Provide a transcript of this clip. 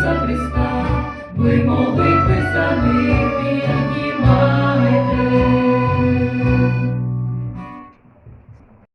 За Христа, ви молитви за них.